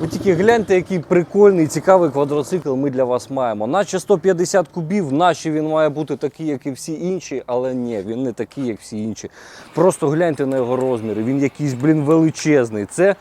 Ви тільки гляньте, який прикольний, цікавий квадроцикл ми для вас маємо. Наче 150 кубів, наче він має бути такий, як і всі інші, але ні, він не такий, як всі інші. Просто гляньте на його розміри. Він якийсь, блін, величезний. Це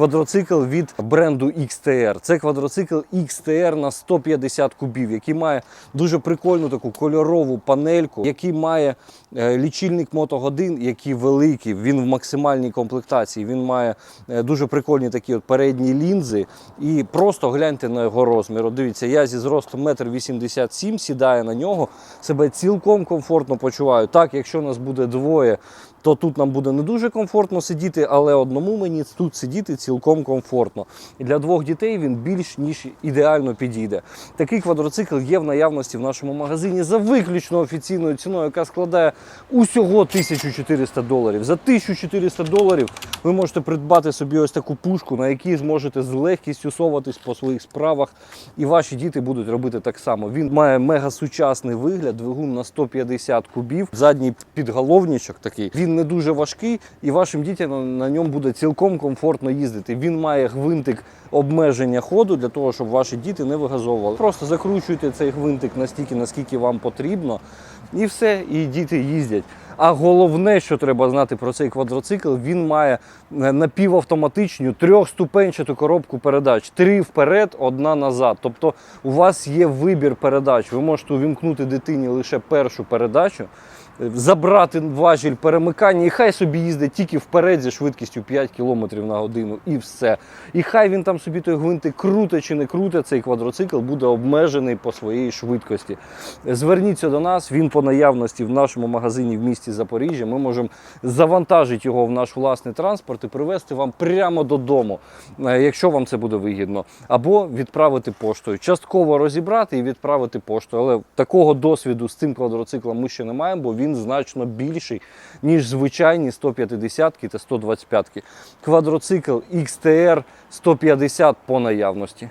квадроцикл від бренду XTR. Це квадроцикл XTR на 150 кубів, який має дуже прикольну таку кольорову панельку, який має е, лічильник мотогодин, який великий. Він в максимальній комплектації. Він має е, дуже прикольні такі от передні лінзи. І просто гляньте на його розмір. Дивіться, я зі зростом 1,87 м сідаю на нього, себе цілком комфортно почуваю. Так, якщо нас буде двоє, то тут нам буде не дуже комфортно сидіти, але одному мені тут сидіти цілком комфортно. І для двох дітей він більш ніж ідеально підійде. Такий квадроцикл є в наявності в нашому магазині за виключно офіційною ціною, яка складає усього 1400 доларів. За 1400 доларів ви можете придбати собі ось таку пушку, на якій зможете з легкістю соватись по своїх справах, і ваші діти будуть робити так само. Він має мега сучасний вигляд, двигун на 150 кубів, задній підголовничок такий. Він не дуже важкий, і вашим дітям на, ньому буде цілком комфортно їздити. Він має гвинтик обмеження ходу для того, щоб ваші діти не вигазовували. Просто закручуйте цей гвинтик настільки, наскільки вам потрібно, і все, і діти їздять. А головне, що треба знати про цей квадроцикл, він має е, напівавтоматичну трьохступенчату коробку передач. Три вперед, одна назад. Тобто у вас є вибір передач. Ви можете увімкнути дитині лише першу передачу, забрати важіль перемикання, і хай собі їздить тільки вперед зі швидкістю 5 км на годину, і все. І хай він там собі той гвинтик круте чи не круте, цей квадроцикл буде обмежений по своїй швидкості. Зверніться до нас, він по наявності в нашому магазині в місті Запоріжжя. Ми можемо завантажити його в наш власний транспорт і привезти вам прямо додому, е, якщо вам це буде вигідно, або відправити поштою. Частково розібрати і відправити поштою. Але такого досвіду з цим квадроциклом ми ще не маємо, бо він значно більший, ніж звичайні 150 та 125. Квадроцикл XTR 150 по наявності.